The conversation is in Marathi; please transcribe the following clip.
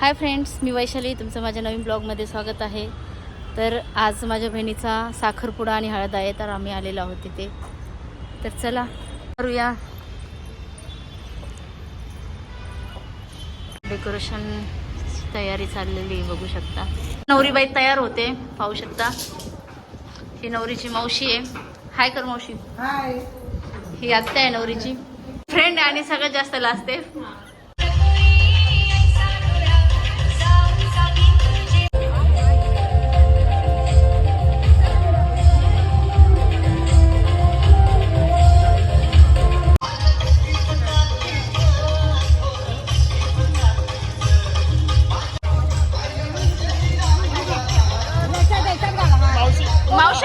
हाय फ्रेंड्स मी वैशाली. तुमचं माझ्या नवीन ब्लॉगमध्ये स्वागत आहे. तर आज माझ्या बहिणीचा साखरपुडा आणि हळद आहे तर आम्ही आलेलो आहोत तिथे. तर चला करूया. डेकोरेशन तयारी चाललेली बघू शकता. नवरीबाई तयार होते पाहू शकता. ही नवरीची मावशी आहे. हाय कर मावशी. हाय ही आत्या आहे नवरीची. फ्रेंड आणि सगळ्यात जास्त लाजते 老师